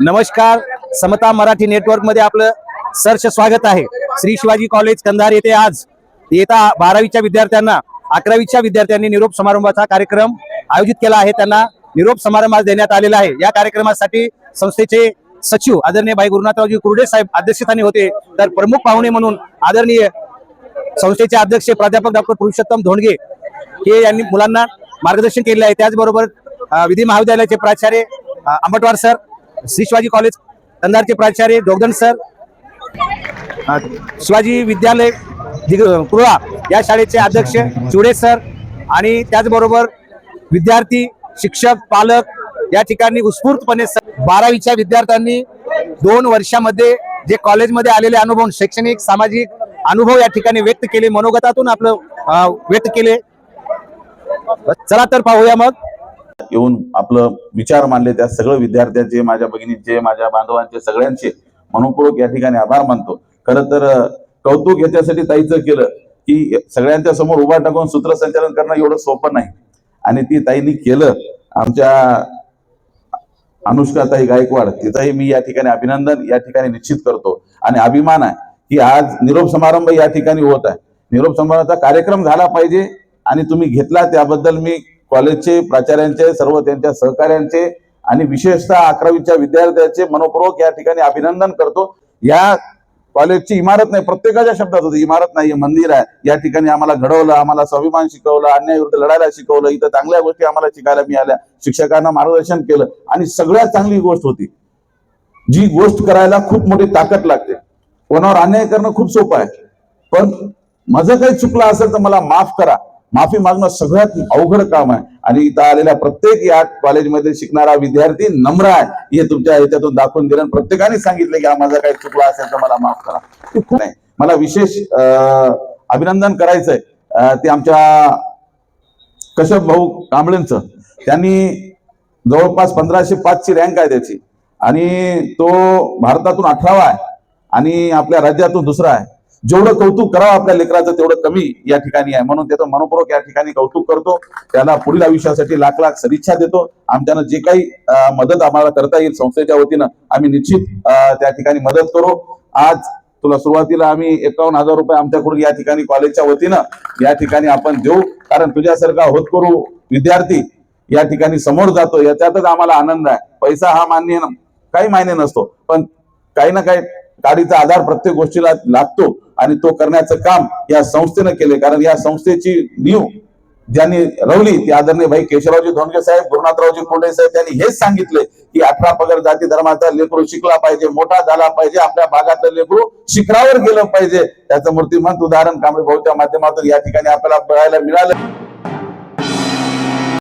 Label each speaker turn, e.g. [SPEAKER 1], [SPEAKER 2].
[SPEAKER 1] नमस्कार. समता मराठी नेटवर्कमध्ये आपलं सरस स्वागत आहे. श्री शिवाजी कॉलेज कंधार येथे आज येता बारावीच्या विद्यार्थ्यांना अकरावीच्या विद्यार्थ्यांनी निरोप समारंभाचा कार्यक्रम आयोजित केला आहे. त्यांना निरोप समारंभ आज देण्यात आलेला आहे. या कार्यक्रमासाठी संस्थेचे सचिव आदरणीय भाई गुरुनाथरावजी कुर्डे साहेब अध्यक्षस्थानी होते. तर प्रमुख पाहुणे म्हणून आदरणीय संस्थेचे अध्यक्ष प्राध्यापक डॉक्टर पुरुषोत्तम धोंडगे हे यांनी मुलांना मार्गदर्शन केले आहे. त्याचबरोबर विधी महाविद्यालयाचे प्राचार्य आंबटवार सर श्री शिवाजी कॉलेज कंधारचे प्राचार्य जोगदंड सर शिवाजी विद्यालय कुळा या शाळेचे अध्यक्ष चुडे सर आणि त्याचबरोबर विद्यार्थी शिक्षक पालक या ठिकाणी उत्स्फूर्तपणे बारावीच्या विद्यार्थ्यांनी दोन वर्षामध्ये जे कॉलेजमध्ये आलेले अनुभव शैक्षणिक सामाजिक अनुभव या ठिकाणी व्यक्त केले मनोगतातून आपलं व्यक्त केले. चला तर पाहूया मग.
[SPEAKER 2] येऊन आपलं विचार मांडले त्या सगळं विद्यार्थ्यांचे माझ्या भगिनीचे माझ्या बांधवांचे सगळ्यांचे मनपूर्वक या ठिकाणी आभार मानतो. खरं तर कौतुक याच्यासाठी ताईचं केलं की सगळ्यांच्या समोर उभा टाकून सूत्रसंचालन करणं एवढं सोपं नाही. आणि ती ताईंनी केलं. आमच्या अनुष्का ताई गायकवाड तिचाही मी या ठिकाणी अभिनंदन या ठिकाणी निश्चित करतो. आणि अभिमान आहे की आज निरोप समारंभ या ठिकाणी होत आहे. निरोप समारंभाचा कार्यक्रम झाला पाहिजे आणि तुम्ही घेतला त्याबद्दल मी कॉलेजचे प्राचार्यांचे सर्व त्यांच्या सहकार्यांचे आणि विशेषतः अकरावीच्या विद्यार्थ्यांचे मनोपूर्वक या ठिकाणी अभिनंदन करतो. या कॉलेजची इमारत नाही प्रत्येकाच्या शब्दात होती इमारत नाही मंदिर आहे. या ठिकाणी आम्हाला घडवलं आम्हाला स्वाभिमान शिकवलं अन्यायाविरुद्ध लढायला शिकवलं इथं चांगल्या गोष्टी आम्हाला शिकायला मिळाल्या शिक्षकांना मार्गदर्शन केलं आणि सगळ्यात चांगली गोष्ट होती जी गोष्ट करायला खूप मोठी ताकद लागते. कोणावर अन्याय करणं खूप सोपं आहे पण माझं काही चुकलं असेल तर मला माफ करा. माफी मागणं सगळ्यात अवघड काम आहे. आणि इथं आलेल्या प्रत्येक या कॉलेजमध्ये शिकणारा विद्यार्थी नम्र आहे. हे तुमच्या ह्याच्यातून दाखवून दिलं आणि प्रत्येकाने सांगितलं की हा काही चुकला असेल तर मला माफ करा. मला विशेष अं, अभिनंदन करायचंय. ते आमच्या कश्यप भाऊ कांबळेंचं. त्यांनी जवळपास पंधराशे पाचची रँक आहे त्याची. आणि तो भारतातून अठरावा आहे. आणि आपल्या राज्यातून दुसरा आहे. जेवढं कौतुक करावं आपल्या लेकराचं तेवढं कमी या ठिकाणी आहे. म्हणून त्याचं मनपूर्वक या ठिकाणी कौतुक करतो. त्याला पुढील आयुष्यासाठी लाख लाख सदिच्छा देतो. आमच्यानं जे काही मदत आम्हाला करता येईल संस्थेच्या वतीनं आम्ही निश्चित त्या ठिकाणी मदत करू. आज तुला सुरुवातीला आम्ही एकावन्न हजार रुपये आमच्याकडून या ठिकाणी कॉलेजच्या वतीनं या ठिकाणी आपण देऊ. कारण तुझ्यासारखा होत करू विद्यार्थी या ठिकाणी समोर जातो. याच्यातच आम्हाला आनंद आहे. पैसा हा मान्य काही मायने नसतो. पण काही ना काही गाडीचा आधार प्रत्येक गोष्टीला लागतो आणि तो करण्याचं काम या संस्थेनं केले कारण या संस्थेची नीव ज्यांनी रवली ती आदरणीय भाई केशवरावजी धोंडगे साहेब गुरुनाथरावजी कोंडे साहेब त्यांनी हेच सांगितले की अठरा पगार जाती धर्माचा लेकरू शिकला पाहिजे मोठा झाला पाहिजे आपल्या भागातलं लेकरू शिखरावर गेलं पाहिजे. त्याचं मूर्तिमंत उदाहरण कांबळे भाऊच्या माध्यमातून या ठिकाणी आपल्याला बघायला मिळालं.